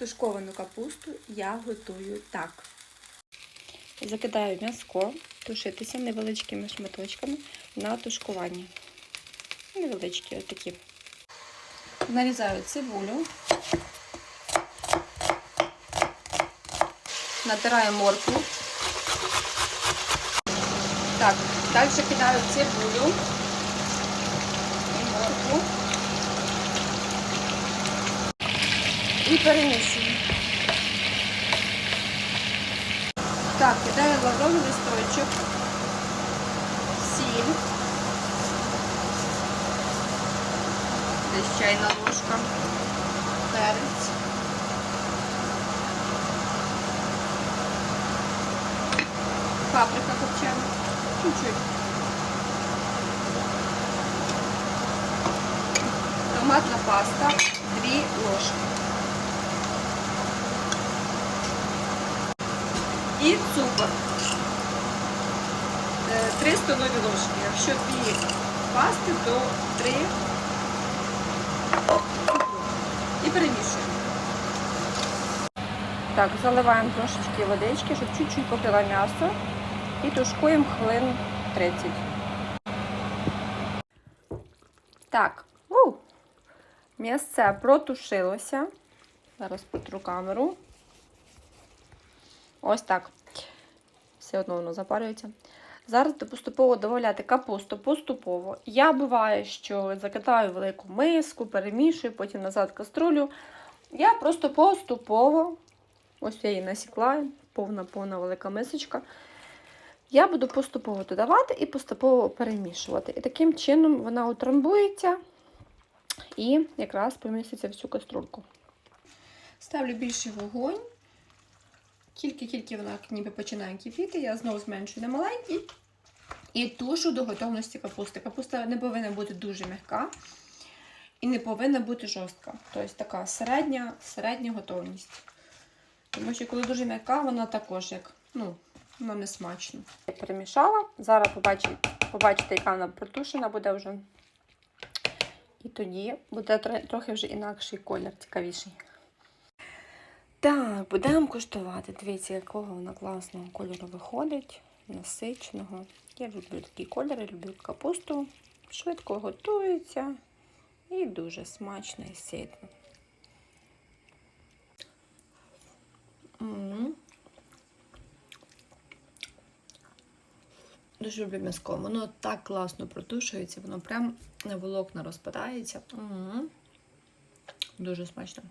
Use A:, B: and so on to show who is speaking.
A: Тушковану капусту я готую так. Закидаю м'яско тушитися невеличкими шматочками на тушкування. Невеличкі отакі. Нарізаю цибулю. Натираю моркву. Так, далі кидаю цибулю і моркву. І перемішую. Так, кидаю лавровий листочок, сіль, десь чайна ложка, перець. Паприка копчена, чуть-чуть. Томатна паста, 2 ложки. І цукор. 3 столові ложки. Якщо 2 пасти, то 3. І перемішуємо. Так, заливаємо трошечки водички, щоб чуть-чуть покрила м'ясо. І тушкуємо хвилин 30. Так, м'ясце протушилося. Зараз потру камеру. Ось так. Все одно воно запарюється. Зараз поступово додавати капусту поступово. Я буває, що закидаю велику миску, перемішую, потім назад каструлю. Я просто поступово, ось я її насікла, повна-повна велика мисочка. Я буду поступово додавати і поступово перемішувати. І таким чином вона утрамбується і якраз поміститься в цю каструльку. Ставлю більший вогонь. Тільки-тільки вона ніби починає кипіти, я знову зменшую на маленький і тушу до готовності капусти. Капуста не повинна бути дуже м'яка і не повинна бути жорстка. Тобто така середня, середня готовність. Тому що коли дуже м'яка, вона також як, ну, вона не смачно. Я перемішала. Зараз побачите, побачите, яка вона протушена буде вже. І тоді буде трохи вже інакший колір, цікавіший. Так, будемо куштувати. Дивіться, якого вона класного кольору виходить, насиченого. Я люблю такі кольори, люблю капусту. Швидко готується і дуже смачно і ситно. Дуже люблю м'яско. Воно так класно протушується, воно прям на волокна розпадається. Дуже смачно.